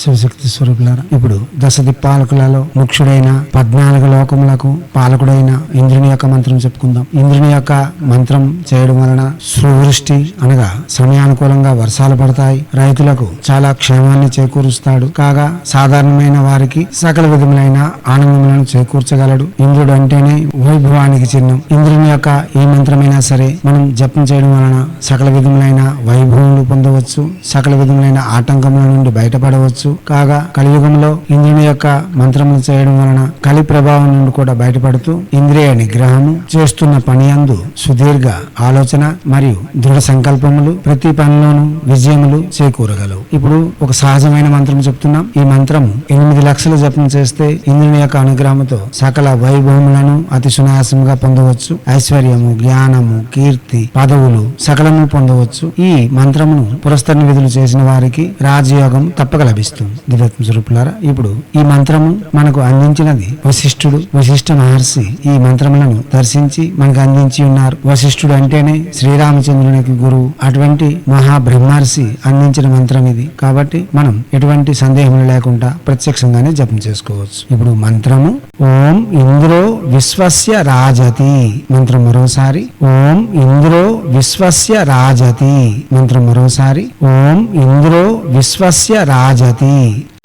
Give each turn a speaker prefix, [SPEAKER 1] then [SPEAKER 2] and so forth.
[SPEAKER 1] శివశక్తి స్వరూపులారా ఇప్పుడు దశ దిప్పాలకులలో ముఖ్యుడైన పద్నాలుగు లోకములకు పాలకుడైన ఇంద్రుని యొక్క మంత్రం చెప్పుకుందాం. ఇంద్రుని యొక్క మంత్రం చేయడం వలన సువృష్టి అనగా సమయానుకూలంగా వర్షాలు పడతాయి. రైతులకు చాలా క్షేమాన్ని చేకూరుస్తాడు. కాగా సాధారణమైన వారికి సకల విధములైన ఆనందములను చేకూర్చగలడు. ఇంద్రుడు అంటేనే వైభవానికి చిహ్నం. ఇంద్రుని యొక్క ఏ మంత్రమైనా సరే మనం జపం చేయడం వలన సకల విధములైన వైభవములు పొందవచ్చు. సకల విధములైన ఆటంకముల నుండి బయటపడవచ్చు. కాగా కలియుగంలో ఇంద్రుని యొక్క మంత్రములు చేయడం వలన కలి ప్రభావం నుండి కూడా బయటపడుతూ ఇంద్రియ నిగ్రహము చేస్తున్న పని అందు సుదీర్ఘ ఆలోచన మరియు దృఢ సంకల్పములు ప్రతి పనిలోనూ విజయములు చేకూరగలవు. ఇప్పుడు ఒక సహజమైన మంత్రం చెప్తున్నాం. ఈ మంత్రము ఎనిమిది లక్షల జపం చేస్తే ఇంద్రుని యొక్క అనుగ్రహంతో సకల వైభవములను అతి సునాయాసంగా పొందవచ్చు. ఐశ్వర్యము జ్ఞానము కీర్తి పదవులు సకలము పొందవచ్చు. ఈ మంత్రమును పురస్కరణ విధులు చేసిన వారికి రాజయోగం తప్పక లభిస్తుంది. దివ్యత్మ స్వరూపులారా ఇప్పుడు ఈ మంత్రము మనకు అందించినది వశిష్ఠుడు వశిష్ఠ మహర్షి ఈ మంత్రములను దర్శించి మనకు అందించి ఉన్నారు. వశిష్ఠుడు అంటేనే శ్రీరామచంద్రునికి గురువు. అటువంటి మహా బ్రహ్మర్షి అందించిన మంత్రం ఇది. కాబట్టి మనం ఎటువంటి సందేహం లేకుండా ప్రత్యక్షంగానే జపం చేసుకోవచ్చు. ఇప్పుడు మంత్రము ఓం ఇంద్రో విశ్వస్య రాజతి మంత్రం మరోసారి. ఓం ఇంద్రో విశ్వస్య రాజతి మంత్రం మరోసారి. ఓం ఇంద్రో విశ్వస్య రాజతి Me.